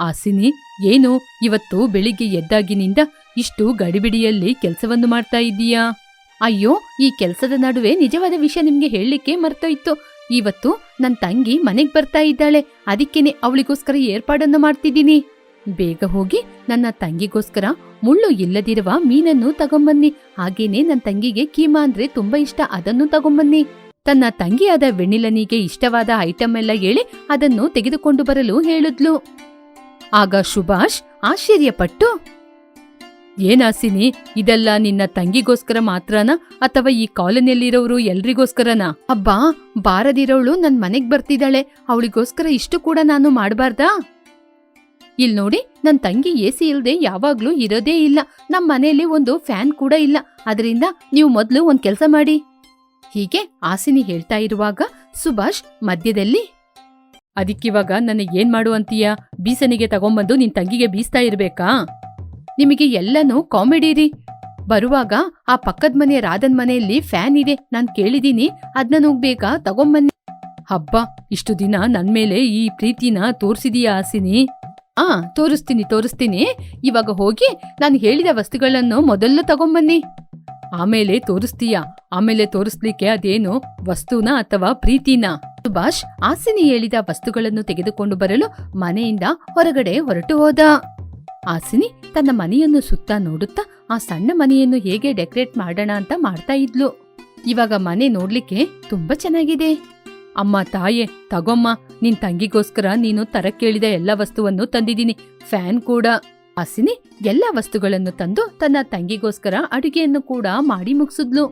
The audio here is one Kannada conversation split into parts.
ಆಸಿನಿ ಏನು ಇವತ್ತು ಬೆಳಿಗ್ಗೆ ಎದ್ದಾಗಿನಿಂದ ಇಷ್ಟು ಗಡಿಬಿಡಿಯಲ್ಲಿ ಕೆಲಸವನ್ನು ಮಾಡ್ತಾ ಇದ್ದೀಯಾ? ಅಯ್ಯೋ, ಈ ಕೆಲಸದ ನಡುವೆ ನಿಜವಾದ ವಿಷಯ ನಿಮ್ಗೆ ಹೇಳಲಿಕ್ಕೆ ಮರ್ತೋಯ್ತು. ಇವತ್ತು ನನ್ ತಂಗಿ ಮನೆಗ್ ಬರ್ತಾ ಇದ್ದಾಳೆ. ಅದಕ್ಕೇನೆ ಅವಳಿಗೋಸ್ಕರ ಏರ್ಪಾಡನ್ನು ಮಾಡ್ತಿದ್ದೀನಿ. ಬೇಗ ಹೋಗಿ ನನ್ನ ತಂಗಿಗೋಸ್ಕರ ಮುಳ್ಳು ಇಲ್ಲದಿರುವ ಮೀನನ್ನು ತಗೊಂಬನ್ನಿ. ಹಾಗೇನೆ ನನ್ನ ತಂಗಿಗೆ ಕೀಮಾ ಅಂದ್ರೆ ತುಂಬಾ ಇಷ್ಟ, ಅದನ್ನು ತಗೊಂಬನ್ನಿ. ತನ್ನ ತಂಗಿಯಾದ ವೆಣ್ಣಿಲನಿಗೆ ಇಷ್ಟವಾದ ಐಟಂ ಎಲ್ಲ ಹೇಳಿ ಅದನ್ನು ತೆಗೆದುಕೊಂಡು ಬರಲು ಹೇಳಿದ್ಲು. ಆಗ ಸುಭಾಷ್ ಆಶ್ಚರ್ಯಪಟ್ಟು ಏನಾಸಿನಿ ಇದೆಲ್ಲ ನಿನ್ನ ತಂಗಿಗೋಸ್ಕರ ಮಾತ್ರನಾ ಅಥವಾ ಈ ಕಾಲೋನಿಯಲ್ಲಿರೋರು ಎಲ್ರಿಗೋಸ್ಕರನಾ? ಅಬ್ಬಾ, ಬಾರದಿರೋಳು ನನ್ ಮನೆಗ್ ಬರ್ತಿದ್ದಾಳೆ, ಅವಳಿಗೋಸ್ಕರ ಇಷ್ಟು ಕೂಡ ನಾನು ಮಾಡಬಾರ್ದಾ? ಇಲ್ ನೋಡಿ, ನನ್ ತಂಗಿ ಎ ಸಿ ಇಲ್ದೆ ಯಾವಾಗ್ಲೂ ಇರೋದೇ ಇಲ್ಲ, ನಮ್ ಮನೆಯಲ್ಲಿ ಒಂದು ಫ್ಯಾನ್ ಕೂಡ ಇಲ್ಲ, ಅದರಿಂದ ನೀವು ಮೊದ್ಲು ಒಂದ್ ಕೆಲಸ ಮಾಡಿ. ಹೀಗೆ ಆಸಿನಿ ಹೇಳ್ತಾ ಇರುವಾಗ ಸುಭಾಷ್ ಮಧ್ಯದಲ್ಲಿ ಅದಕ್ಕಿವಾಗ ನನ್ನ ಏನ್ ಮಾಡು ಅಂತೀಯ? ಬೀಸನಿಗೆ ತಗೊಂಬಂದು ನಿನ್ ತಂಗಿಗೆ ಬೀಸ್ತಾ ಇರ್ಬೇಕಾ? ನಿಮಗೆ ಎಲ್ಲನೂ ಕಾಮಿಡಿ ರೀ. ಬರುವಾಗ ಆ ಪಕ್ಕದ ಮನೆ, ರಾಧನ್ ಮನೆಯಲ್ಲಿ ಫ್ಯಾನ್ ಇದೆ. ನಾನ್ ಕೇಳಿದೀನಿ. ಅದ್ನ ನುಗ್ಬೇಕಾ? ತಗೊಂಬನ್ನಿ. ಹಬ್ಬ, ಇಷ್ಟು ದಿನ ನನ್ ಮೇಲೆ ಈ ಪ್ರೀತಿನ ತೋರಿಸಿದೀಯಾ ಆಸಿನಿ ಆ, ತೋರಿಸ್ತೀನಿ ತೋರಿಸ್ತೀನಿ. ಇವಾಗ ಹೋಗಿ ನಾನು ಹೇಳಿದ ವಸ್ತುಗಳನ್ನು ಮೊದಲು ತಗೊಂಬನ್ನಿ. ಆಮೇಲೆ ತೋರಿಸ್ತೀಯ? ಆಮೇಲೆ ತೋರಿಸ್ಲಿಕ್ಕೆ ಅದೇನು ವಸ್ತುನ ಅಥವಾ ಪ್ರೀತಿನ? ಸುಭಾಷ್ ಆಸಿನಿ ಹೇಳಿದ ವಸ್ತುಗಳನ್ನು ತೆಗೆದುಕೊಂಡು ಬರಲು ಮನೆಯಿಂದ ಹೊರಗಡೆ ಹೊರಟು ಹೋದ. ಆಸಿನಿ ತನ್ನ ಮನೆಯನ್ನು ಸುತ್ತ ನೋಡುತ್ತಾ ಆ ಸಣ್ಣ ಮನೆಯನ್ನು ಹೇಗೆ ಡೆಕೋರೇಟ್ ಮಾಡೋಣ ಅಂತ ಮಾಡ್ತಾ ಇದ್ಲು. ಇವಾಗ ಮನೆ ನೋಡ್ಲಿಕ್ಕೆ ತುಂಬಾ ಚೆನ್ನಾಗಿದೆ. ಅಮ್ಮ, ತಾಯೆ, ತಗೊಮ್ಮ, ನಿನ್ ತಂಗಿಗೋಸ್ಕರ ನೀನು ತರ ಕೇಳಿದ ಎಲ್ಲ ವಸ್ತುವನ್ನು ತಂದಿದ್ದೀನಿ, ಫ್ಯಾನ್ ಕೂಡ. ಆಸಿನಿ ಎಲ್ಲ ವಸ್ತುಗಳನ್ನು ತಂದು ತನ್ನ ತಂಗಿಗೋಸ್ಕರ ಅಡುಗೆಯನ್ನು ಕೂಡ ಮಾಡಿ ಮುಗಿಸಿದ್ಲು.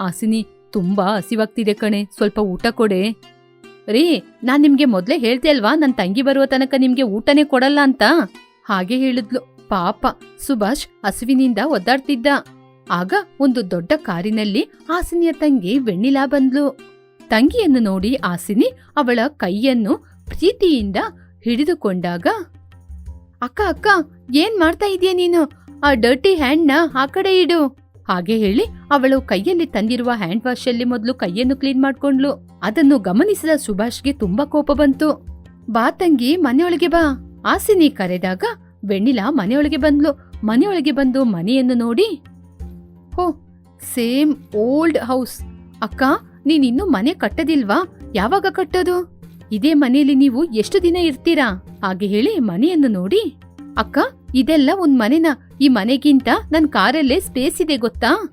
ಆಸಿನಿ ತುಂಬಾ ಹಸಿವಾಗ್ತಿದೆ ಕಣೆ, ಸ್ವಲ್ಪ ಊಟ ಕೊಡೆ. ರೀ, ನಾನ್ ನಿಮ್ಗೆ ಮೊದ್ಲೇ ಹೇಳ್ದೆ ಅಲ್ವಾ, ನನ್ ತಂಗಿ ಬರುವ ತನಕ ನಿಮ್ಗೆ ಊಟನೇ ಕೊಡಲ್ಲ ಅಂತ? ಹಾಗೆ ಹೇಳಿದ್ಲು. ಪಾಪ, ಸುಭಾಷ್ ಹಸುವಿನಿಂದ ಒದ್ದಾಡ್ತಿದ್ದ. ಆಗ ಒಂದು ದೊಡ್ಡ ಕಾರಿನಲ್ಲಿ ಆಸಿನಿಯ ತಂಗಿ ವೆಣ್ಣಿಲಾ ಬಂದ್ಲು. ತಂಗಿಯನ್ನು ನೋಡಿ ಆಸಿನಿ ಅವಳ ಕೈಯನ್ನು ಪ್ರೀತಿಯಿಂದ ಹಿಡಿದುಕೊಂಡಾಗ, ಅಕ್ಕ ಅಕ್ಕ, ಏನ್ ಮಾಡ್ತಾ ಇದೀಯ ನೀನು? ಆ ಡರ್ಟಿ ಹ್ಯಾಂಡ್ನ ಆ ಕಡೆ ಇಡು. ಹಾಗೆ ಹೇಳಿ ಅವಳು ಕೈಯಲ್ಲಿ ತಂದಿರುವ ಹ್ಯಾಂಡ್ ವಾಶ್ ಅಲ್ಲಿ ಮೊದಲು ಕೈಯನ್ನು ಕ್ಲೀನ್ ಮಾಡ್ಕೊಂಡ್ಲು ಅದನ್ನು ಗಮನಿಸಿದ ಸುಭಾಷ್ಗೆ ತುಂಬಾ ಕೋಪ ಬಂತು. ಬಾ ತಂಗಿ, ಮನೆಯೊಳಗೆ ಬಾ. ಆಸಿನಿ ಕರೆದಾಗ ವೆಣ್ಣಿಲಾ ಮನೆಯೊಳಗೆ ಬಂದ್ಲು. ಮನೆಯೊಳಗೆ ಬಂದು ಮನೆಯನ್ನು ನೋಡಿ, ಹೋ, ಸೇಮ್ ಓಲ್ಡ್ ಹೌಸ್. ಅಕ್ಕ ನೀನಿನ್ನೂ ಮನೆ ಕಟ್ಟದಿಲ್ವಾ? ಯಾವಾಗ ಕಟ್ಟೋದು? ಇದೇ ಮನೆಯಲ್ಲಿ ನೀವು ಎಷ್ಟು ದಿನ ಇರ್ತೀರಾ? ಹಾಗೆ ಹೇಳಿ ಮನೆಯನ್ನು ನೋಡಿ, ಅಕ್ಕ ಇದೆಲ್ಲ ಒಂದ್ ಮನೆನ? ಈ ಮನೆಗಿಂತ ನನ್ ಕಾರಲ್ಲೇ ಸ್ಪೇಸ್ ಇದೆ ಗೊತ್ತಾ?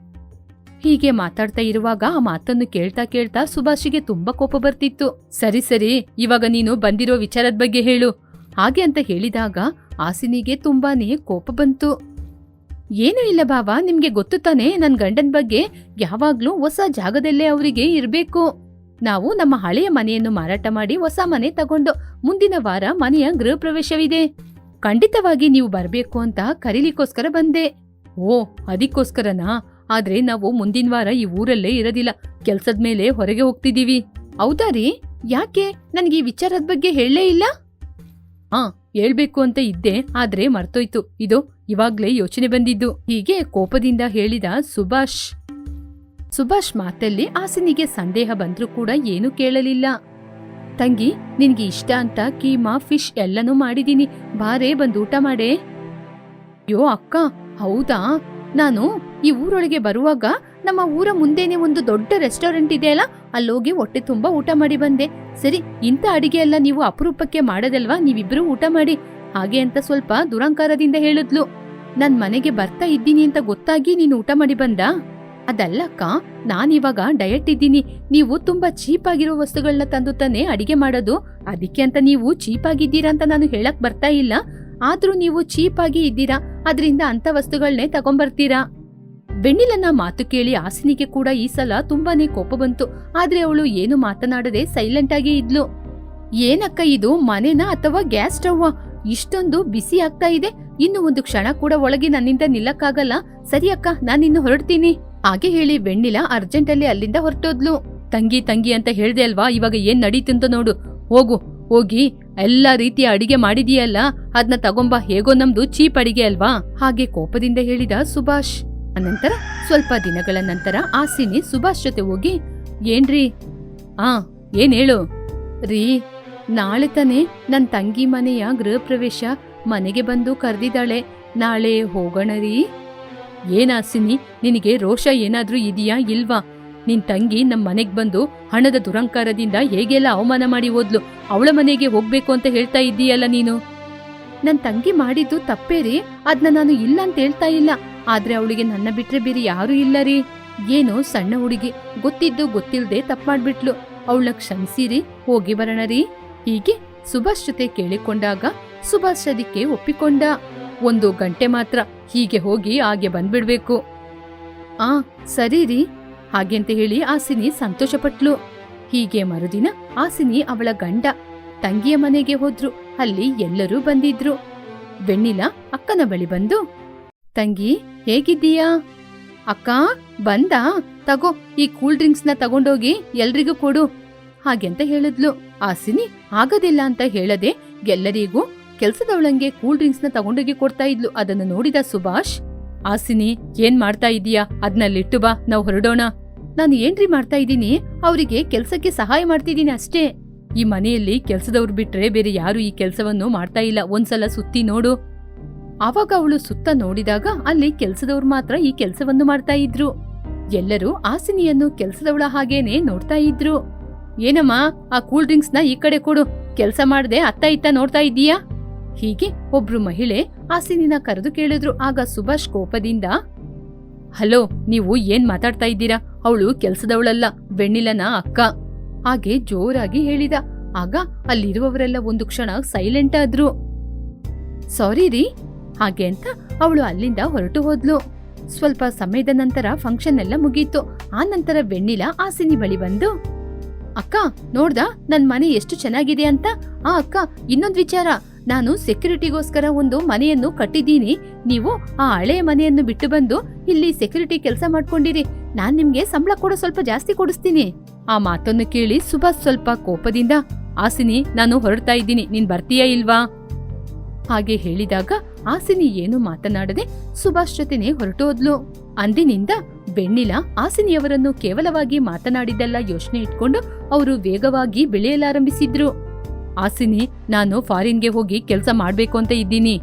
ಹೀಗೆ ಮಾತಾಡ್ತಾ ಇರುವಾಗ ಆ ಮಾತನ್ನು ಕೇಳ್ತಾ ಕೇಳ್ತಾ ಸುಭಾಷಿಗೆ ತುಂಬಾ ಕೋಪ ಬರ್ತಿತ್ತು. ಸರಿ ಸರಿ, ಇವಾಗ ನೀನು ಬಂದಿರೋ ವಿಚಾರದ ಬಗ್ಗೆ ಹೇಳು. ಹಾಗೆ ಅಂತ ಹೇಳಿದಾಗ ಆಸಿನಿಗೆ ತುಂಬಾನೇ ಕೋಪ ಬಂತು. ಏನೂ ಇಲ್ಲ ಬಾಬಾ ನಿಮ್ಗೆ ಗೊತ್ತು ತಾನೇ, ನನ್ ಗಂಡನ್ ಬಗ್ಗೆ ಯಾವಾಗ್ಲೂ ಹೊಸ ಜಾಗದಲ್ಲೇ ಅವರಿಗೆ ಇರಬೇಕು. ನಾವು ನಮ್ಮ ಹಳೆಯ ಮನೆಯನ್ನು ಮಾರಾಟ ಮಾಡಿ ಹೊಸ ಮನೆ ತಗೊಂಡು ಮುಂದಿನ ವಾರ ಮನೆಯ ಗೃಹ ಪ್ರವೇಶವಿದೆ ಖಂಡಿತವಾಗಿ ನೀವು ಬರಬೇಕು ಅಂತ ಕರೀಲಿಕ್ಕೋಸ್ಕರ ಬಂದೆ. ಓ, ಅದಕ್ಕೋಸ್ಕರನಾ? ಆದ್ರೆ ನಾವು ಮುಂದಿನ ವಾರ ಈ ಊರಲ್ಲೇ ಇರೋದಿಲ್ಲ. ಕೆಲ್ಸದ ಮೇಲೆ ಹೊರಗೆ ಹೋಗ್ತಿದ್ದೀವಿ ಹೌದಾ ರೀ? ಯಾಕೆ? ನನಗೆ ಈ ವಿಚಾರದ ಬಗ್ಗೆ ಹೇಳಲೇ ಇಲ್ಲ. ಹಾ, ಹೇಳ್ಬೇಕು ಅಂತ ಇದ್ದೆ, ಆದ್ರೆ ಮರ್ತೋಯ್ತು. ಇದು ಇವಾಗ್ಲೇ ಯೋಚನೆ ಬಂದಿದ್ದು. ಹೀಗೆ ಕೋಪದಿಂದ ಹೇಳಿದ ಸುಭಾಷ್. ಸುಭಾಷ್ ಮಾತಲ್ಲಿ ಆಸಿನಿಗೆ ಸಂದೇಹ ಬಂದ್ರೂ ಕೂಡ ಏನೂ ಕೇಳಲಿಲ್ಲ. ತಂಗಿ, ನಿನ್ಗೆ ಇಷ್ಟ ಅಂತ ಕೀಮಾ ಫಿಶ್ ಎಲ್ಲನೂ ಮಾಡಿದೀನಿ. ಬಾರೇ ಬಂದು ಊಟ ಮಾಡೆ. ಅಯ್ಯೋ, ಅಕ್ಕ, ಹೌದಾ? ನಾನು ಈ ಊರೊಳಗೆ ಬರುವಾಗ ನಮ್ಮ ಊರ ಮುಂದೆನೆ ಒಂದು ದೊಡ್ಡ ರೆಸ್ಟೋರೆಂಟ್ ಇದೆಯಲ್ಲ ಅಲ್ಲೋಗಿ ಹೊಟ್ಟೆ ತುಂಬಾ ಊಟ ಮಾಡಿ ಬಂದೆ. ಸರಿ, ಇಂಥ ಅಡಿಗೆ ಎಲ್ಲ ನೀವು ಅಪರೂಪಕ್ಕೆ ಮಾಡೋದಲ್ವಾ? ನೀವಿಬ್ರು ಊಟ ಮಾಡಿ. ಹಾಗೆ ಅಂತ ಸ್ವಲ್ಪ ದುರಂಕಾರದಿಂದ ಹೇಳಿದ್ಲು. ನನ್ ಮನೆಗೆ ಬರ್ತಾ ಇದ್ದೀನಿ ಅಂತ ಗೊತ್ತಾಗಿ ನೀನು ಊಟ ಮಾಡಿ ಬಂದ? ಅದಲ್ಲಕ್ಕ, ನಾನಿವಾಗ ಡಯಟ್ ಇದ್ದೀನಿ. ನೀವು ತುಂಬಾ ಚೀಪ್ ಆಗಿರೋ ವಸ್ತುಗಳನ್ನ ತಂದು ತಾನೇ ಅಡಿಗೆ ಮಾಡೋದು. ಅದಕ್ಕೆ ಅಂತ ನೀವು ಚೀಪ್ ಆಗಿದ್ದೀರಾ ಅಂತ ನಾನು ಹೇಳಕ್ ಬರ್ತಾ ಇಲ್ಲ. ಆದ್ರೂ ನೀವು ಚೀಪ್ ಆಗಿ ಇದ್ದೀರಾ. ಅದರಿಂದ ಅಂತ ವಸ್ತುಗಳನ್ನೇ ತಗೊಂಬರ್ತೀರಾ? ಬೆಣ್ಣಿಲನ್ನ ಮಾತು ಕೇಳಿ ಆಸಿನಿಗೆ ಕೂಡ ಈ ಸಲ ತುಂಬಾನೇ ಕೋಪ ಬಂತು. ಆದ್ರೆ ಅವಳು ಏನು ಮಾತನಾಡದೆ ಸೈಲೆಂಟ್ ಆಗಿ ಇದ್ಲು. ಏನಕ್ಕ ಇದು, ಮನೆನಾ ಅಥವಾ ಗ್ಯಾಸ್ ಸ್ಟವ್ ಇಷ್ಟೊಂದು ಬಿಸಿ ಆಗ್ತಾ ಇದೆ. ಇನ್ನು ಒಂದು ಕ್ಷಣ ಕೂಡ ಒಳಗೆ ನನ್ನಿಂದ ನಿಲ್ಲಕ್ಕಾಗಲ್ಲ. ಸರಿ ಅಕ್ಕ ನಾನಿನ್ನು ಹೊರಡ್ತೀನಿ. ಹಾಗೆ ಹೇಳಿ ಬೆಣ್ಣಿಲ ಅರ್ಜೆಂಟಲ್ಲಿ ಅಲ್ಲಿಂದ ಹೊರಟೋದ್ಲು. ತಂಗಿ ತಂಗಿ ಅಂತ ಹೇಳ್ದೆ ಅಲ್ವಾ? ಇವಾಗ ಏನ್ ನಡೀತಂತ ನೋಡು. ಹೋಗು, ಹೋಗಿ ಎಲ್ಲಾ ರೀತಿಯ ಅಡಿಗೆ ಮಾಡಿದೀಯಲ್ಲ? ಅದನ್ನ ತಗೊಂಬ. ಹೇಗೋ ನಮ್ದು ಚೀಪ್ ಅಡಿಗೆ ಅಲ್ವಾ? ಹಾಗೆ ಕೋಪದಿಂದ ಹೇಳಿದ ಸುಭಾಷ್. ಅನಂತರ ಸ್ವಲ್ಪ ದಿನಗಳ ನಂತರ ಆಸಿನಿ ಸುಭಾಷ್ ಜೊತೆ ಹೋಗಿ, ಏನ್ರಿ? ಆ, ಏನ್ ಹೇಳು? ರೀ, ನಾಳೆ ತಾನೇ ನನ್ ತಂಗಿ ಮನೆಯ ಗೃಹ ಪ್ರವೇಶ ಮನೆಗೆ ಬಂದು ಕರೆದಿದ್ದಾಳೆ. ನಾಳೆ ಹೋಗೋಣ ರೀ. ಏನಾಸಿನಿ ನಿನಗೆ ರೋಷ ಏನಾದ್ರೂ ಇದೆಯಾ ಇಲ್ವಾ? ನಿನ್ ತಂಗಿ ನಮ್ಮ ಮನೆಗೆ ಬಂದು ಹಣದ ದುರಂಕಾರದಿಂದ ಹೇಗೆಲ್ಲ ಅವಮಾನ ಮಾಡಿ ಓದ್ಲು ಅವಳ ಮನೆಗೆ ಹೋಗ್ಬೇಕು ಅಂತ ಹೇಳ್ತಾ ಇದ್ದೀಯಲ್ಲ ನೀನು? ನನ್ ತಂಗಿ ಮಾಡಿದ್ದು ತಪ್ಪೇರಿ ಅದ್ನ ನಾನು ಇಲ್ಲ ಅಂತ ಹೇಳ್ತಾ ಇಲ್ಲ. ಆದ್ರೆ ಅವಳಿಗೆ ನನ್ನ ಬಿಟ್ರೆ ಬೇರೆ ಯಾರೂ ಇಲ್ಲ ರೀ. ಏನೋ ಸಣ್ಣ ಹುಡುಗಿ. ಗೊತ್ತಿದ್ದು ಗೊತ್ತಿಲ್ಲದೆ ತಪ್ಪು ಮಾಡ್ಬಿಟ್ಲು. ಅವಳ ಕ್ಷಮಿಸಿರಿ, ಹೋಗಿ ಬರೋಣ ರೀ. ಹೀಗೆ ಸುಭಾಷ್ ಜೊತೆ ಕೇಳಿಕೊಂಡಾಗ ಸುಭಾಷ್ ಅದಕ್ಕೆ ಒಪ್ಪಿಕೊಂಡ. ಒಂದು ಗಂಟೆ ಮಾತ್ರ ಹೀಗೆ ಹೋಗಿ ಹಾಗೆ ಬಂದ್ಬಿಡ್ಬೇಕು. ಆ, ಸರಿ ರೀ ಹಾಗೆ ಅಂತ ಹೇಳಿ ಆಸಿನಿ ಸಂತೋಷಪಟ್ಲು. ಹೀಗೆ ಮರುದಿನ ಆಸಿನಿ ಅವಳ ಗಂಡ ತಂಗಿಯ ಮನೆಗೆ ಹೋದ್ರು. ಅಲ್ಲಿ ಎಲ್ಲರೂ ಬಂದಿದ್ರು. ಬೆಣ್ಣಿಲ ಅಕ್ಕನ ಬಳಿ ಬಂದು, ತಂಗಿ, ಹೇಗಿದ್ದೀಯಾ? ಅಕ್ಕ, ಬಂದ? ತಗೋ, ಈ ಕೂಲ್ ಡ್ರಿಂಕ್ಸ್ನ ತಗೊಂಡೋಗಿ ಎಲ್ರಿಗೂ ಕೊಡು. ಹಾಗೆ ಅಂತ ಹೇಳಿದ್ಲು. ಆಸಿನಿ, ಆಗದಿಲ್ಲ ಅಂತ ಹೇಳದೆ ಎಲ್ಲರಿಗೂ ಕೆಲ್ಸದವಳಂಗೆ ಕೂಲ್ ಡ್ರಿಂಕ್ಸ್ನ ತಗೊಂಡೋಗಿ ಕೊಡ್ತಾ ಇದ್ಲು. ಅದನ್ನು ನೋಡಿದ ಸುಭಾಷ್ ಆಸಿನಿ ಏನ್ ಮಾಡ್ತಾ ಇದೀಯಾ ಅದ್ನಲ್ಲಿಟ್ಟು ಬಾ, ನಾವ್ ಹೊರಡೋಣ. ನಾನು ಏನ್ರಿ ಮಾಡ್ತಾ ಇದ್ದೀನಿ? ಅವರಿಗೆ ಕೆಲ್ಸಕ್ಕೆ ಸಹಾಯ ಮಾಡ್ತಿದ್ದೀನಿ ಅಷ್ಟೇ. ಈ ಮನೆಯಲ್ಲಿ ಕೆಲ್ಸದವ್ರು ಬಿಟ್ರೆ ಬೇರೆ ಯಾರು ಈ ಕೆಲ್ಸವನ್ನು ಮಾಡ್ತಾ ಇಲ್ಲ. ಒಂದ್ಸಲ ಸುತ್ತಿ ನೋಡು. ಆವಾಗ ಅವಳು ಸುತ್ತ ನೋಡಿದಾಗ ಅಲ್ಲಿ ಕೆಲ್ಸದವ್ರು ಮಾತ್ರ ಈ ಕೆಲ್ಸವನ್ನು ಮಾಡ್ತಾ ಇದ್ರು. ಎಲ್ಲರೂ ಆಸಿನಿಯನ್ನು ಕೆಲ್ಸದವಳ ಹಾಗೇನೆ ನೋಡ್ತಾ ಇದ್ರು. ಏನಮ್ಮ, ಆ ಕೂಲ್ ಡ್ರಿಂಕ್ಸ್ನ ಈ ಕಡೆ ಕೊಡು. ಕೆಲ್ಸ ಮಾಡದೆ ಅತ್ತ ಇತ್ತ ನೋಡ್ತಾ ಇದ್ದೀಯಾ? ಹೀಗೆ ಒಬ್ರು ಮಹಿಳೆ ಆಸಿನಿನ ಕರೆದು ಕೇಳಿದ್ರು. ಆಗ ಸುಭಾಷ್ ಕೋಪದಿಂದ, ಹಲೋ, ನೀವು ಏನ್ ಮಾತಾಡ್ತಾ ಇದ್ದೀರಾ? ಅವಳು ಕೆಲ್ಸದವಳಲ್ಲ ಬೆಣ್ಣಿಲನ ಅಕ್ಕ. ಹಾಗೆ ಜೋರಾಗಿ ಹೇಳಿದ. ಆಗ ಅಲ್ಲಿರುವವರೆಲ್ಲ ಒಂದು ಕ್ಷಣ ಸೈಲೆಂಟ್ ಆದ್ರು. ಸಾರಿ ರೀ. ಹಾಗೆ ಅಂತ ಅವಳು ಅಲ್ಲಿಂದ ಹೊರಟು ಹೋದ್ಲು. ಸ್ವಲ್ಪ ಸಮಯದ ನಂತರ ಫಂಕ್ಷನ್ ಎಲ್ಲ ಮುಗೀತು. ಆ ನಂತರ ಬೆಣ್ಣಿಲ ಆಸಿನಿ ಬಳಿ ಬಂದು, ಅಕ್ಕ, ನೋಡ್ದ, ನನ್ ಮನೆ ಎಷ್ಟು ಚೆನ್ನಾಗಿದೆ ಅಂತ? ಆ ಅಕ್ಕ, ಇನ್ನೊಂದ್ ವಿಚಾರ. ನಾನು ಸೆಕ್ಯೂರಿಟಿಗೋಸ್ಕರ ಒಂದು ಮನೆಯನ್ನು ಕಟ್ಟಿದ್ದೀನಿ. ನೀವು ಆ ಹಳೆಯ ಮನೆಯನ್ನು ಬಿಟ್ಟು ಬಂದು ಇಲ್ಲಿ ಸೆಕ್ಯೂರಿಟಿ ಕೆಲಸ ಮಾಡ್ಕೊಂಡಿರಿ. ನಾನ್ ನಿಮ್ಗೆ ಸಂಬಳ ಕೂಡ ಸ್ವಲ್ಪ ಜಾಸ್ತಿ ಕೊಡಿಸ್ತೀನಿ. ಆ ಮಾತನ್ನು ಕೇಳಿ ಸುಭಾಷ್ ಸ್ವಲ್ಪ ಕೋಪದಿಂದ ಆಸಿನಿ ನಾನು ಹೊರಡ್ತಾ ಇದ್ದೀನಿ. ನೀನ್ ಬರ್ತೀಯಾ ಇಲ್ವಾ? ಹಾಗೆ ಹೇಳಿದಾಗ ಆಸಿನಿ ಏನು ಮಾತನಾಡದೆ ಸುಭಾಷ್ ಜೊತೆನೆ ಹೊರಟೋದ್ಲು ಅಂದಿನಿಂದ ಬೆಣ್ಣಿಲ ಆಸಿನಿಯವರನ್ನು ಕೇವಲವಾಗಿ ಮಾತನಾಡಿದ್ದೆಲ್ಲ ಯೋಚನೆ ಇಟ್ಕೊಂಡು ಅವರು ವೇಗವಾಗಿ ಬೆಳೆಯಲಾರಂಭಿಸಿದ್ರು. ಆಸಿನಿ, ನಾನು ಫಾರಿನ್ಗೆ ಹೋಗಿ ಕೆಲಸ ಮಾಡ್ಬೇಕು ಅಂತ ಇದ್ದೀನಿ.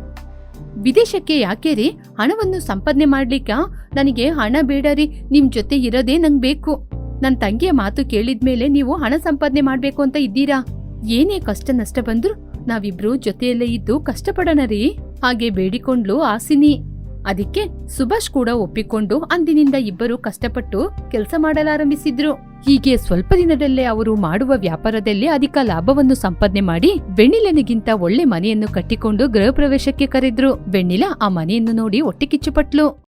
ವಿದೇಶಕ್ಕೆ ಯಾಕೆ ರೀ? ಹಣವನ್ನು ಸಂಪಾದನೆ ಮಾಡ್ಲಿಕ್ಕ? ನನಗೆ ಹಣ ಬೇಡ ರೀ, ನಿಮ್ ಜೊತೆ ಇರೋದೇ ನಂಗ್ ಬೇಕು. ನನ್ ತಂಗಿಯ ಮಾತು ಕೇಳಿದ್ಮೇಲೆ ನೀವು ಹಣ ಸಂಪಾದನೆ ಮಾಡ್ಬೇಕು ಅಂತ ಇದ್ದೀರಾ? ಏನೇ ಕಷ್ಟ ನಷ್ಟ ಬಂದ್ರು ನಾವಿಬ್ರು ಜೊತೆಯಲ್ಲೇ ಇದ್ದು ಕಷ್ಟಪಡೋಣ ರೀ. ಹಾಗೆ ಬೇಡಿಕೊಂಡ್ಲು ಆಸಿನಿ. ಅದಕ್ಕೆ ಸುಭಾಷ್ ಕೂಡ ಒಪ್ಪಿಕೊಂಡು ಅಂದಿನಿಂದ ಇಬ್ಬರು ಕಷ್ಟಪಟ್ಟು ಕೆಲಸ ಮಾಡಲಾರಂಭಿಸಿದ್ರು. ಹೀಗೆ ಸ್ವಲ್ಪ ದಿನದಲ್ಲೇ ಅವರು ಮಾಡುವ ವ್ಯಾಪಾರದಲ್ಲಿ ಅಧಿಕ ಲಾಭವನ್ನು ಸಂಪಾದನೆ ಮಾಡಿ ವೆಣ್ಣಿಲನಿಗಿಂತ ಒಳ್ಳೆ ಮನೆಯನ್ನು ಕಟ್ಟಿಕೊಂಡು ಗೃಹ ಪ್ರವೇಶಕ್ಕೆ ಕರೆದ್ರು. ವೆಣ್ಣಿಲ ಆ ಮನೆಯನ್ನು ನೋಡಿ ಒಟ್ಟಿ ಕಿಚ್ಚುಪಟ್ಲು.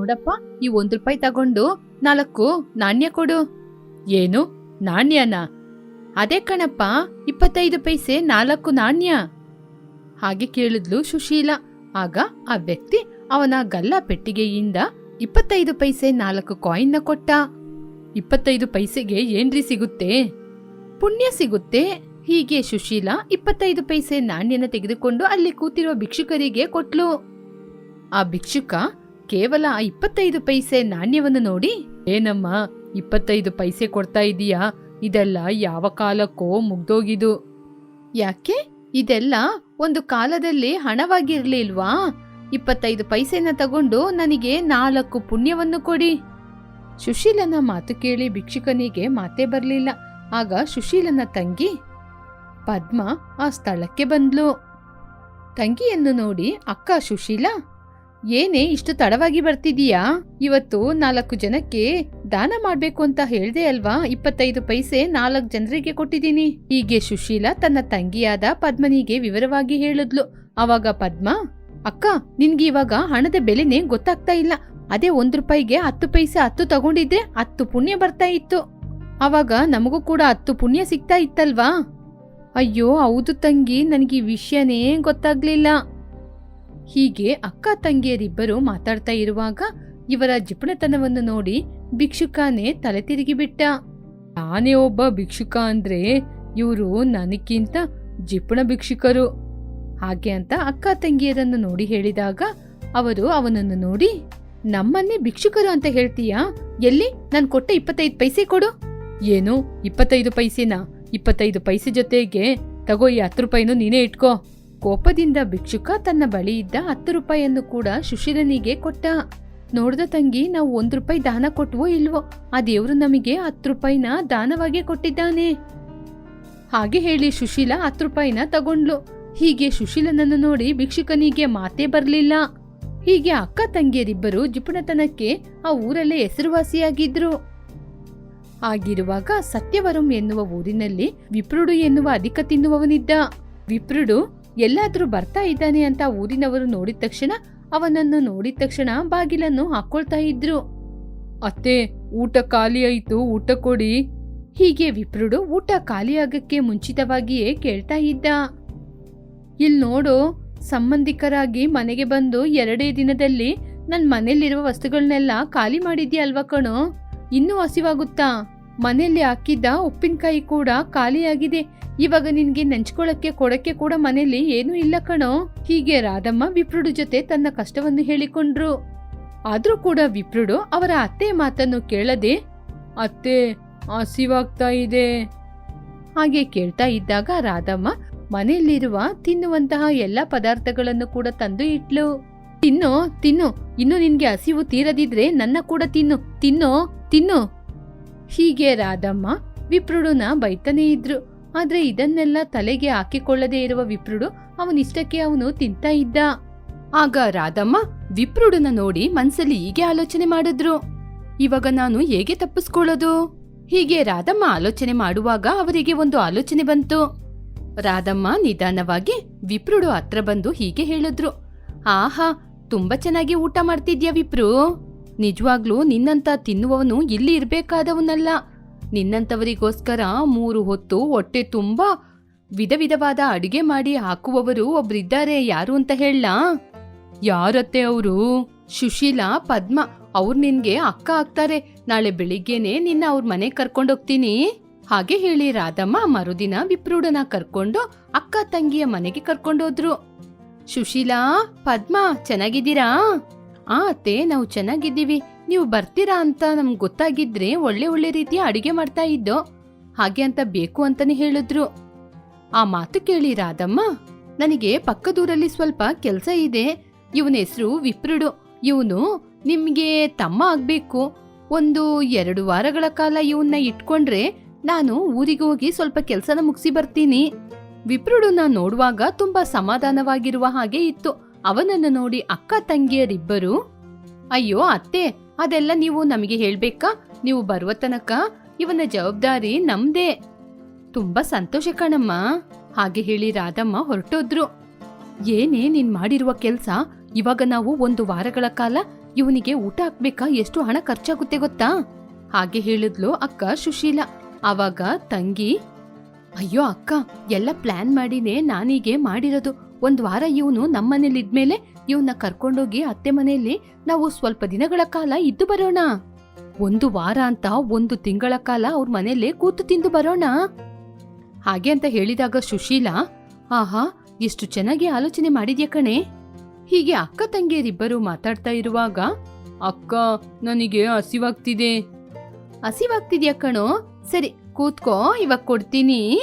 ನೋಡಪ್ಪ, ಈ ಒಂದ್ ರೂಪಾಯಿ ತಗೊಂಡು ನಾಲ್ಕು ನಾಣ್ಯ ಕೊಡು. ಏನು? ನಾಣ್ಯನ? ಅದೇ ಕಣಪ್ಪ, ಇಪ್ಪತ್ತೈದು ಪೈಸೆ ನಾಲ್ಕು ನಾಣ್ಯ. ಹಾಗೆ ಕೇಳಿದ್ಲು ಸುಶೀಲ. ಆಗ ಆ ವ್ಯಕ್ತಿ ಅವನ ಗಲ್ಲ ಪೆಟ್ಟಿಗೆಯಿಂದ ಇಪ್ಪತ್ತೈದು ಪೈಸೆ ನಾಲ್ಕು ಕಾಯಿನ್ನ ಕೊಟ್ಟ. ಇಪ್ಪತ್ತೈದು ಪೈಸೆಗೆ ಏನ್ರಿ ಸಿಗುತ್ತೆ? ಪುಣ್ಯ ಸಿಗುತ್ತೆ. ಹೀಗೆ ಸುಶೀಲ ಇಪ್ಪತ್ತೈದು ಪೈಸೆ ನಾಣ್ಯನ ತೆಗೆದುಕೊಂಡು ಅಲ್ಲಿ ಕೂತಿರುವ ಭಿಕ್ಷುಕರಿಗೆ ಕೊಟ್ಲು. ಆ ಭಿಕ್ಷುಕ ಕೇವಲ ಆ ಇಪ್ಪತ್ತೈದು ಪೈಸೆ ನಾಣ್ಯವನ್ನು ನೋಡಿ, ಏನಮ್ಮ, ಇಪ್ಪತ್ತೈದು ಪೈಸೆ ಕೊಡ್ತಾ ಇದೀಯಾ? ಇದೆಲ್ಲ ಯಾವ ಕಾಲಕ್ಕೋ ಮುಗ್ದೋಗಿದು ಯಾಕೆ? ಇದೆಲ್ಲ ಒಂದು ಕಾಲದಲ್ಲಿ ಹಣವಾಗಿರ್ಲಿಲ್ವಾ? ಇಪ್ಪತ್ತೈದು ಪೈಸೆನ ತಗೊಂಡು ನನಗೆ ನಾಲ್ಕು ಪುಣ್ಯವನ್ನು ಕೊಡಿ. ಸುಶೀಲನ ಮಾತು ಕೇಳಿ ಭಿಕ್ಷುಕನಿಗೆ ಮಾತೇ ಬರಲಿಲ್ಲ. ಆಗ ಸುಶೀಲನ ತಂಗಿ, ಪದ್ಮ ಆ ಸ್ಥಳಕ್ಕೆ ಬಂದ್ಲು. ತಂಗಿಯನ್ನು ನೋಡಿ, ಅಕ್ಕ ಸುಶೀಲ ಏನೇ ಇಷ್ಟು ತಡವಾಗಿ ಬರ್ತಿದೀಯಾ? ಇವತ್ತು ನಾಲ್ಕು ಜನಕ್ಕೆ ದಾನ ಮಾಡ್ಬೇಕು ಅಂತ ಹೇಳ್ದೆ ಅಲ್ವಾ? ಇಪ್ಪತ್ತೈದು ಪೈಸೆ ನಾಲ್ಕು ಜನರಿಗೆ ಕೊಟ್ಟಿದ್ದೀನಿ. ಹೀಗೆ ಸುಶೀಲಾ ತನ್ನ ತಂಗಿಯಾದ ಪದ್ಮನಿಗೆ ವಿವರವಾಗಿ ಹೇಳಿದ್ಲು. ಅವಾಗ ಪದ್ಮ, ಅಕ್ಕ, ನಿನ್ಗೆ ಇವಾಗ ಹಣದ ಬೆಲೆನೇ ಗೊತ್ತಾಗ್ತಾ ಇಲ್ಲ. ಅದೇ ಒಂದ್ ರೂಪಾಯಿಗೆ ಹತ್ತು ಪೈಸೆ ಹತ್ತು ತಗೊಂಡಿದ್ರೆ ಹತ್ತು ಪುಣ್ಯ ಬರ್ತಾ ಇತ್ತು. ಅವಾಗ ನಮಗೂ ಕೂಡ ಹತ್ತು ಪುಣ್ಯ ಸಿಗ್ತಾ ಇತ್ತಲ್ವಾ? ಅಯ್ಯೋ, ಹೌದು ತಂಗಿ, ನನಗೆ ಈ ವಿಷಯನೇ ಗೊತ್ತಾಗ್ಲಿಲ್ಲ. ಹೀಗೆ ಅಕ್ಕ ತಂಗಿಯರಿಬ್ಬರು ಮಾತಾಡ್ತಾ ಇರುವಾಗ ಇವರ ಜಿಪಣತನವನ್ನು ನೋಡಿ ಭಿಕ್ಷುಕನೇ ತಲೆ ತಿರುಗಿಬಿಟ್ಟ. ನಾನೇ ಒಬ್ಬ ಭಿಕ್ಷುಕ ಅಂದ್ರೆ ಇವರು ನನಗಿಂತ ಜಿಪಣ ಭಿಕ್ಷುಕರು. ಹಾಗೆ ಅಂತ ಅಕ್ಕ ತಂಗಿಯರನ್ನು ನೋಡಿ ಹೇಳಿದಾಗ ಅವರು ಅವನನ್ನು ನೋಡಿ, ನಮ್ಮನ್ನೇ ಭಿಕ್ಷುಕರು ಅಂತ ಹೇಳ್ತೀಯಾ? ಎಲ್ಲಿ? ನಾನು ಕೊಟ್ಟ ಇಪ್ಪತ್ತೈದು ಪೈಸೆ ಕೊಡು. ಏನು? ಇಪ್ಪತ್ತೈದು ಪೈಸೆನಾ? ಇಪ್ಪತ್ತೈದು ಪೈಸೆ ಜೊತೆಗೆ ತಗೋ ಈ ಹತ್ತು ರೂಪಾಯಿನೂ ನೀನೇ ಇಟ್ಕೋ. ಕೋಪದಿಂದ ಭಿಕ್ಷುಕ ತನ್ನ ಬಳಿ ಇದ್ದ ಹತ್ತು ರೂಪಾಯಿಯನ್ನು ಕೂಡ ಸುಶೀಲನಿಗೆ ಕೊಟ್ಟ. ನೋಡ್ದ ತಂಗಿ, ನಾವು ಒಂದು ರೂಪಾಯಿ ದಾನ ಕೊಟ್ವೋ ಇಲ್ವೋ? ಆ ದೇವ್ರು ನಮಗೆ ಹತ್ತು ರೂಪಾಯಿನ ದಾನವಾಗಿ ಕೊಟ್ಟಿದ್ದಾನೆ. ಹಾಗೆ ಹೇಳಿ ಸುಶೀಲ ಹತ್ತು ರೂಪಾಯಿನ ತಗೊಂಡ್ಲು. ಹೀಗೆ ಸುಶೀಲನನ್ನು ನೋಡಿ ಭಿಕ್ಷುಕನಿಗೆ ಮಾತೇ ಬರಲಿಲ್ಲ. ಹೀಗೆ ಅಕ್ಕ ತಂಗಿಯರಿಬ್ಬರು ಜಿಪುಣತನಕ್ಕೆ ಆ ಊರಲ್ಲೇ ಹೆಸರುವಾಸಿಯಾಗಿದ್ರು. ಆಗಿರುವಾಗ ಸತ್ಯವರಂ ಎನ್ನುವ ಊರಿನಲ್ಲಿ ವಿಪ್ರುಡು ಎನ್ನುವ ಅಧಿಕ ತಿನ್ನುವವನಿದ್ದ. ವಿಪ್ರುಡು ಎಲ್ಲಾದ್ರೂ ಬರ್ತಾ ಇದ್ದಾನೆ ಅಂತ ಊರಿನವರು ನೋಡಿದ ತಕ್ಷಣ ಅವನನ್ನು ನೋಡಿದ ತಕ್ಷಣ ಬಾಗಿಲನ್ನು ಹಾಕೊಳ್ತಾ ಇದ್ರು. ಅತ್ತೆ, ಊಟ ಖಾಲಿಯಾಯಿತು ಊಟ ಕೊಡಿ. ಹೀಗೆ ವಿಪ್ರುಡು ಊಟ ಖಾಲಿಯಾಗಕ್ಕೆ ಮುಂಚಿತವಾಗಿಯೇ ಕೇಳ್ತಾ ಇದ್ದ. ಇಲ್ಲಿ ನೋಡು, ಸಂಬಂಧಿಕರಾಗಿ ಮನೆಗೆ ಬಂದು ಎರಡೇ ದಿನದಲ್ಲಿ ನನ್ನ ಮನೆಯಲ್ಲಿರುವ ವಸ್ತುಗಳನ್ನೆಲ್ಲ ಖಾಲಿ ಮಾಡಿದ್ಯಾ ಅಲ್ವಾ ಕಣೋ, ಇನ್ನೂ ಹಸಿವಾಗುತ್ತಾ? ಮನೆಯಲ್ಲಿ ಹಾಕಿದ್ದ ಉಪ್ಪಿನಕಾಯಿ ಕೂಡ ಖಾಲಿಯಾಗಿದೆ. ಇವಾಗ ನಿನ್ಗೆ ನೆಂಚ್ಕೊಳ್ಳಕ್ಕೆ ಕೊಡಕ್ಕೆ ಕೂಡ ಮನೆಯಲ್ಲಿ ಏನೂ ಇಲ್ಲ ಕಣೋ. ಹೀಗೆ ರಾಧಮ್ಮ ವಿಪ್ರುಡು ಜೊತೆ ತನ್ನ ಕಷ್ಟವನ್ನು ಹೇಳಿಕೊಂಡ್ರು. ಆದ್ರೂ ಕೂಡ ವಿಪ್ರುಡು ಅವರ ಅತ್ತೆ ಮಾತನ್ನು ಕೇಳದೆ, ಅತ್ತೆ, ಹಸಿವಾಗ್ತಾ ಇದೆ. ಹಾಗೆ ಕೇಳ್ತಾ ಇದ್ದಾಗ ರಾಧಮ್ಮ ಮನೆಯಲ್ಲಿರುವ ತಿನ್ನುವಂತಹ ಎಲ್ಲ ಪದಾರ್ಥಗಳನ್ನು ಕೂಡ ತಂದು ಇಟ್ಲು. ತಿನ್ನು ತಿನ್ನು. ಇನ್ನು ನಿನ್ಗೆ ಹಸಿವು ತೀರದಿದ್ರೆ ನನ್ನ ಕೂಡ ತಿನ್ನು. ತಿನ್ನು ತಿನ್ನು. ಹೀಗೆ ರಾಧಮ್ಮ ವಿಪ್ರುಡುನ ಬೈತಾನೇ ಇದ್ರು. ಆದ್ರೆ ಇದನ್ನೆಲ್ಲ ತಲೆಗೆ ಹಾಕಿಕೊಳ್ಳದೆ ಇರುವ ವಿಪ್ರುಡು ಅವನಿಷ್ಟಕ್ಕೆ ಅವನು ತಿಂತಾ ಇದ್ದ. ಆಗ ರಾಧಮ್ಮ ವಿಪ್ರುಡನ ನೋಡಿ ಮನ್ಸಲ್ಲಿ ಹೀಗೆ ಆಲೋಚನೆ ಮಾಡಿದ್ರು. ಇವಾಗ ನಾನು ಹೇಗೆ ತಪ್ಪಿಸ್ಕೊಳ್ಳೋದು? ಹೀಗೆ ರಾಧಮ್ಮ ಆಲೋಚನೆ ಮಾಡುವಾಗ ಅವರಿಗೆ ಒಂದು ಆಲೋಚನೆ ಬಂತು. ರಾಧಮ್ಮ ನಿಧಾನವಾಗಿ ವಿಪ್ರುಡು ಹತ್ರ ಬಂದು ಹೀಗೆ ಹೇಳಿದ್ರು. ಆಹಾ, ತುಂಬಾ ಚೆನ್ನಾಗಿ ಊಟ ಮಾಡ್ತಿದ್ಯಾ ವಿಪ್ರು? ನಿಜವಾಗ್ಲೂ ನಿನ್ನಂತ ತಿನ್ನುವವನು ಇಲ್ಲಿ ಇರಬೇಕಾದವನಲ್ಲ. ನಿನ್ನಂಥವರಿಗೋಸ್ಕರ ಮೂರು ಹೊತ್ತು ಹೊಟ್ಟೆ ತುಂಬ ವಿಧ ವಿಧವಾದ ಅಡಿಗೆ ಮಾಡಿ ಹಾಕುವವರು ಒಬ್ರಿದ್ದಾರೆ ಯಾರು ಅಂತ ಹೇಳ. ಯಾರತ್ತೆ ಅವರು? ಸುಶೀಲಾ, ಪದ್ಮ, ಅವ್ರು ನಿನ್ಗೆ ಅಕ್ಕ ಆಗ್ತಾರೆ. ನಾಳೆ ಬೆಳಿಗ್ಗೆನೆ ನಿನ್ನ ಅವ್ರ ಮನೆ ಕರ್ಕೊಂಡೋಗ್ತೀನಿ. ಹಾಗೆ ಹೇಳಿ ರಾಧಮ್ಮ ಮರುದಿನ ವಿಪ್ರೂಢನ ಕರ್ಕೊಂಡು ಅಕ್ಕ ತಂಗಿಯ ಮನೆಗೆ ಕರ್ಕೊಂಡೋದ್ರು. ಸುಶೀಲಾ, ಪದ್ಮ, ಚೆನ್ನಾಗಿದ್ದೀರಾ? ಆ ನಾವು ಚೆನ್ನಾಗಿದ್ದೀವಿ. ನೀವು ಬರ್ತೀರಾ ಅಂತ ನಮ್ಗೆ ಗೊತ್ತಾಗಿದ್ರೆ ಒಳ್ಳೆ ಒಳ್ಳೆ ರೀತಿಯ ಅಡುಗೆ ಮಾಡ್ತಾ ಇದ್ದೋ. ಹಾಗೆ ಅಂತ ಬೇಕು ಅಂತಾನೆ ಹೇಳಿದ್ರು. ಆ ಮಾತು ಕೇಳಿ ರಾಧಮ್ಮ, ನನಗೆ ಪಕ್ಕದೂರಲ್ಲಿ ಸ್ವಲ್ಪ ಕೆಲಸ ಇದೆ. ಇವನ ಹೆಸರು ವಿಪ್ರುಡು. ಇವನು ನಿಮಗೆ ತಮ್ಮ ಆಗಬೇಕು. ಒಂದು ಎರಡು ವಾರಗಳ ಕಾಲ ಇವನ್ನ ಇಟ್ಕೊಂಡ್ರೆ ನಾನು ಊರಿಗೆ ಹೋಗಿ ಸ್ವಲ್ಪ ಕೆಲಸನ ಮುಗಿಸಿ ಬರ್ತೀನಿ. ವಿಪ್ರುಡುನ ನೋಡುವಾಗ ತುಂಬಾ ಸಮಾಧಾನವಾಗಿರುವ ಹಾಗೆ ಇತ್ತು. ಅವನನ್ನು ನೋಡಿ ಅಕ್ಕ ತಂಗಿಯರಿಬ್ಬರು, ಅಯ್ಯೋ ಅತ್ತೆ, ಅದೆಲ್ಲ ನೀವು ನಮಗೆ ಹೇಳ್ಬೇಕಾ? ನೀವು ಬರುವ ತನಕ ಇವನ ಜವಾಬ್ದಾರಿ ನಮ್ದೇ. ತುಂಬಾ ಸಂತೋಷ ಕಣಮ್ಮ, ಹಾಗೆ ಹೇಳಿ ರಾಧಮ್ಮ ಹೊರಟೋದ್ರು. ಏನೇ ನೀನ್ ಮಾಡಿರುವ ಕೆಲ್ಸ, ಇವಾಗ ನಾವು ಒಂದು ವಾರಗಳ ಕಾಲ ಇವನಿಗೆ ಊಟ ಹಾಕ್ಬೇಕಾ? ಎಷ್ಟು ಹಣ ಖರ್ಚಾಗುತ್ತೆ ಗೊತ್ತಾ? ಹಾಗೆ ಹೇಳಿದ್ಲು ಅಕ್ಕ ಸುಶೀಲ. ಅವಾಗ ತಂಗಿ, ಅಯ್ಯೋ ಅಕ್ಕ, ಎಲ್ಲ ಪ್ಲಾನ್ ಮಾಡಿನೇ ನಾನೀಗೆ ಮಾಡಿರೋದು. ಒಂದ್ ವಾರ ಇವನು ನಮ್ಮನೇಲಿ ಇದ್ಮೇಲೆ ಇವನ್ನ ಕರ್ಕೊಂಡೋಗಿ ಅತ್ತೆ ಮನೆಯಲ್ಲಿ ನಾವು ಸ್ವಲ್ಪ ದಿನಗಳ ಕಾಲ ಇದ್ದು ಬರೋಣ. ಒಂದು ವಾರ ಅಂತ ಒಂದು ತಿಂಗಳ ಕಾಲ ಅವ್ರ ಮನೆಯಲ್ಲೇ ಕೂತು ತಿಂದು ಬರೋಣ. ಹಾಗೆ ಅಂತ ಹೇಳಿದಾಗ ಸುಶೀಲಾ, ಆಹಾ ಎಷ್ಟು ಚೆನ್ನಾಗಿ ಆಲೋಚನೆ ಮಾಡಿದ್ಯಾ ಕಣೆ? ಹೀಗೆ ಅಕ್ಕ ತಂಗಿಯರಿಬ್ಬರು ಮಾತಾಡ್ತಾ ಇರುವಾಗ, ಅಕ್ಕ, ನನಗೆ ಹಸಿವಾಗ್ತಿದೆ. ಹಸಿವಾಗ್ತಿದ್ಯಾ ಕಣೋ? ಸರಿ, ಕೂತ್ಕೋ, ಇವಾಗ ಕೊಡ್ತೀನಿ.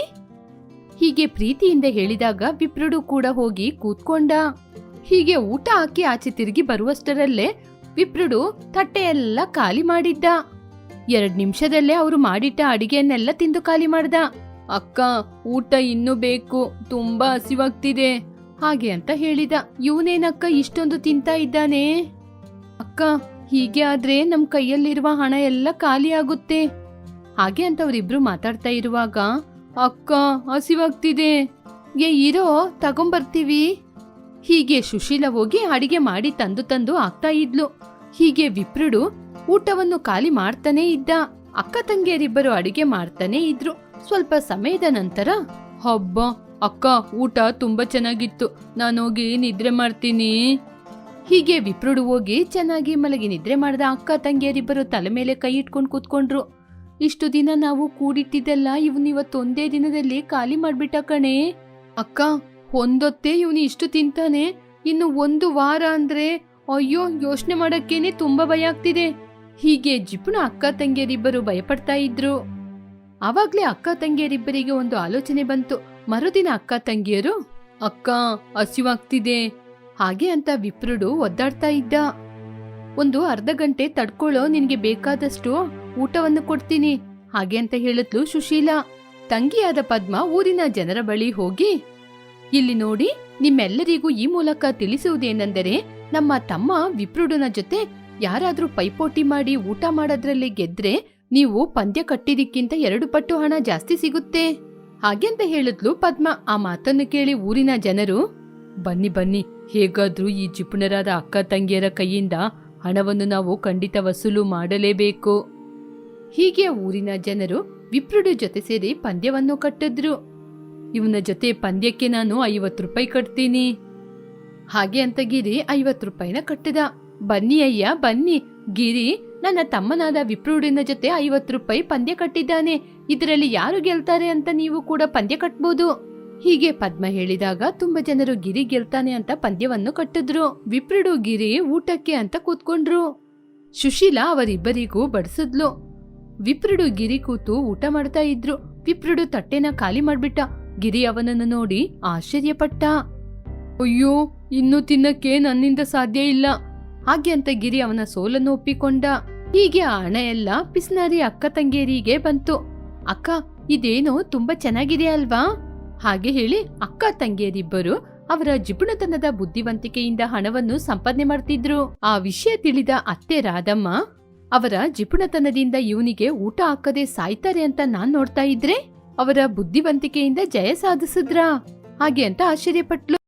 ಹೀಗೆ ಪ್ರೀತಿಯಿಂದ ಹೇಳಿದಾಗ ವಿಪ್ರುಡು ಕೂಡ ಹೋಗಿ ಕೂತ್ಕೊಂಡ. ಹೀಗೆ ಊಟ ಹಾಕಿ ಆಚೆ ತಿರುಗಿ ಬರುವಷ್ಟರಲ್ಲೇ ವಿಪ್ರುಡು ತಟ್ಟೆಯೆಲ್ಲ ಖಾಲಿ ಮಾಡಿದ್ದ. ಎರಡ್ ನಿಮಿಷದಲ್ಲೇ ಅವರು ಮಾಡಿಟ್ಟ ಅಡಿಗೆಯನ್ನೆಲ್ಲ ತಿಂದು ಖಾಲಿ ಮಾಡ್ದ. ಅಕ್ಕ, ಊಟ ಇನ್ನೂ ಬೇಕು, ತುಂಬಾ ಹಸಿವಾಗ್ತಿದೆ, ಹಾಗೆ ಅಂತ ಹೇಳಿದ. ಇವನೇನಕ್ಕ ಇಷ್ಟೊಂದು ತಿಂತಾ ಇದ್ದಾನೆ? ಅಕ್ಕ, ಹೀಗೆ ಆದ್ರೆ ನಮ್ ಕೈಯಲ್ಲಿರುವ ಹಣ ಎಲ್ಲ ಖಾಲಿ ಆಗುತ್ತೆ. ಹಾಗೆ ಅಂತ ಅವರಿಬ್ರು ಮಾತಾಡ್ತಾ ಇರುವಾಗ ಅಕ್ಕ, ಹಸಿವಾಗ್ತಿದೆ. ಏ, ಇರೋ, ತಗೊಂಬರ್ತೀವಿ. ಹೀಗೆ ಸುಶೀಲ ಹೋಗಿ ಅಡಿಗೆ ಮಾಡಿ ತಂದು ತಂದು ಆಗ್ತಾ ಇದ್ಲು. ಹೀಗೆ ವಿಪ್ರುಡು ಊಟವನ್ನು ಖಾಲಿ ಮಾಡ್ತಾನೇ ಇದ್ದ. ಅಕ್ಕ ತಂಗಿಯರಿಬ್ಬರು ಅಡಿಗೆ ಮಾಡ್ತಾನೆ ಇದ್ರು. ಸ್ವಲ್ಪ ಸಮಯದ ನಂತರ, ಹಬ್ಬ, ಅಕ್ಕ, ಊಟ ತುಂಬಾ ಚೆನ್ನಾಗಿತ್ತು. ನಾನೋಗಿ ನಿದ್ರೆ ಮಾಡ್ತೀನಿ. ಹೀಗೆ ವಿಪ್ರುಡು ಹೋಗಿ ಚೆನ್ನಾಗಿ ಮಲಗಿ ನಿದ್ರೆ ಮಾಡಿದ ಅಕ್ಕ ತಂಗಿಯರಿಬ್ಬರು ತಲೆ ಮೇಲೆ ಕೈ ಇಟ್ಕೊಂಡು ಕೂತ್ಕೊಂಡ್ರು. ಇಷ್ಟು ದಿನ ನಾವು ಕೂಡಿಟ್ಟಿದ್ದೆಲ್ಲ ಇವನ್ ಇವತ್ತೊಂದೇ ದಿನದಲ್ಲಿ ಖಾಲಿ ಮಾಡ್ಬಿಟ್ಟ ಕಣೆ. ಅಕ್ಕ, ಒಂದೊತ್ತೇ ಇವನು ಇಷ್ಟು ತಿಂತಾನೆ. ಇನ್ನು ಒಂದು ವಾರ ಅಂದ್ರೆ ಅಯ್ಯೋ, ಯೋಚನೆ ಮಾಡಕ್ಕೇನೆ ತುಂಬಾ ಭಯ ಆಗ್ತಿದೆ. ಹೀಗೆ ಜಿಪುಣ ಅಕ್ಕ ತಂಗಿಯರಿಬ್ಬರು ಭಯಪಡ್ತಾ ಇದ್ರು. ಆವಾಗ್ಲೇ ಅಕ್ಕ ತಂಗಿಯರಿಬ್ಬರಿಗೆ ಒಂದು ಆಲೋಚನೆ ಬಂತು. ಮರುದಿನ ಅಕ್ಕ ತಂಗಿಯರು, ಅಕ್ಕ, ಹಸಿವಾಗ್ತಿದೆ. ಹಾಗೆ ಅಂತ ವಿಪ್ರುಡು ಒದ್ದಾಡ್ತಾ ಇದ್ದ. ಒಂದು ಅರ್ಧ ಗಂಟೆ ತಡ್ಕೊಳ್ಳೋ ನಿನ್ಗೆ ಬೇಕಾದಷ್ಟು ಊಟವನ್ನು ಕೊಡ್ತೀನಿ. ಹಾಗೆ ಅಂತ ಹೇಳಿದ್ಲು ಸುಶೀಲಾ. ತಂಗಿಯಾದ ಪದ್ಮ ಊರಿನ ಜನರ ಬಳಿ ಹೋಗಿ, ಇಲ್ಲಿ ನೋಡಿ, ನಿಮ್ಮೆಲ್ಲರಿಗೂ ಈ ಮೂಲಕ ತಿಳಿಸುವುದೇನೆಂದರೆ, ನಮ್ಮ ತಮ್ಮ ವಿಪ್ರುಡನ ಜೊತೆ ಯಾರಾದ್ರೂ ಪೈಪೋಟಿ ಮಾಡಿ ಊಟ ಮಾಡೋದ್ರಲ್ಲಿ ಗೆದ್ರೆ ನೀವು ಪಂದ್ಯ ಕಟ್ಟಿದಕ್ಕಿಂತ ಎರಡು ಪಟ್ಟು ಹಣ ಜಾಸ್ತಿ ಸಿಗುತ್ತೆ. ಹಾಗೆಂತ ಹೇಳಿದ್ಲು ಪದ್ಮ. ಆ ಮಾತನ್ನು ಕೇಳಿ ಊರಿನ ಜನರು, ಬನ್ನಿ ಬನ್ನಿ, ಹೇಗಾದ್ರೂ ಈ ಜಿಪುಣರಾದ ಅಕ್ಕ ತಂಗಿಯರ ಕೈಯಿಂದ ಹಣವನ್ನು ನಾವು ಖಂಡಿತ ವಸೂಲು ಮಾಡಲೇಬೇಕು. ಹೀಗೆ ಊರಿನ ಜನರು ವಿಪ್ರುಡು ಜೊತೆ ಸೇರಿ ಪಂದ್ಯವನ್ನು ಕಟ್ಟಿದ್ರು. ಇವನ ಜೊತೆ ಪಂದ್ಯಕ್ಕೆ ನಾನು ಐವತ್ತು ರೂಪಾಯಿ ಕಟ್ತೀನಿ. ಹಾಗೆ ಅಂತ ಗಿರಿ ಐವತ್ತು ರೂಪಾಯಿನ ಕಟ್ಟಿದ. ಬನ್ನಿ ಅಯ್ಯ, ಬನ್ನಿ. ಗಿರಿ, ನನ್ನ ತಮ್ಮನಾದ ವಿಪ್ರುಡಿನ ಜೊತೆ ಐವತ್ತು ರೂಪಾಯಿ ಪಂದ್ಯ ಕಟ್ಟಿದ್ದಾನೆ. ಇದರಲ್ಲಿ ಯಾರು ಗೆಲ್ತಾರೆ ಅಂತ ನೀವು ಕೂಡ ಪಂದ್ಯ ಕಟ್ಬೋದು. ಹೀಗೆ ಪದ್ಮ ಹೇಳಿದಾಗ ತುಂಬಾ ಜನರು ಗಿರಿ ಗೆಲ್ತಾನೆ ಅಂತ ಪಂದ್ಯವನ್ನು ಕಟ್ಟಿದ್ರು. ವಿಪ್ರುಡು ಗಿರಿ ಊಟಕ್ಕೆ ಅಂತ ಕೂತ್ಕೊಂಡ್ರು. ಸುಶೀಲಾ ಅವರಿಬ್ಬರಿಗೂ ಬಡಿಸಿದ್ಲು. ವಿಪ್ರುಡು ಗಿರಿ ಕೂತು ಊಟ ಮಾಡ್ತಾ ಇದ್ರು. ವಿಪ್ರುಡು ತಟ್ಟೆನ ಖಾಲಿ ಮಾಡ್ಬಿಟ್ಟ. ಗಿರಿ ಅವನನ್ನು ನೋಡಿ ಆಶ್ಚರ್ಯಪಟ್ಟ. ಅಯ್ಯೋ, ಇನ್ನು ತಿನ್ನಕ್ಕೆ ನನ್ನಿಂದ ಸಾಧ್ಯ ಇಲ್ಲ. ಹಾಗೆ ಅಂತ ಗಿರಿ ಅವನ ಸೋಲನ್ನು ಒಪ್ಪಿಕೊಂಡ. ಹೀಗೆ ಆ ಹಣ ಎಲ್ಲ ಪಿಸ್ನಾರಿ ಅಕ್ಕ ತಂಗಿಯರಿಗೆ ಬಂತು. ಅಕ್ಕ, ಇದೇನೋ ತುಂಬಾ ಚೆನ್ನಾಗಿದೆ ಅಲ್ವಾ? ಹಾಗೆ ಹೇಳಿ ಅಕ್ಕ ತಂಗಿಯರಿಬ್ಬರು ಅವರ ಜಿಪುಣತನದ ಬುದ್ಧಿವಂತಿಕೆಯಿಂದ ಹಣವನ್ನು ಸಂಪಾದನೆ ಮಾಡ್ತಿದ್ರು. ಆ ವಿಷಯ ತಿಳಿದ ಅತ್ತೆ ರಾಧಮ್ಮ ಅವರ ಜಿಪುಣತನದಿಂದ ಇವನಿಗೆ ಊಟ ಹಾಕದೆ ಸಾಯ್ತಾರೆ ಅಂತ ನಾನ್ ನೋಡ್ತಾ ಇದ್ರೆ ಅವರ ಬುದ್ಧಿವಂತಿಕೆಯಿಂದ ಜಯ ಸಾಧಿಸಿದ್ರಾ? ಹಾಗೆ ಅಂತ ಆಶ್ಚರ್ಯಪಟ್ಲು.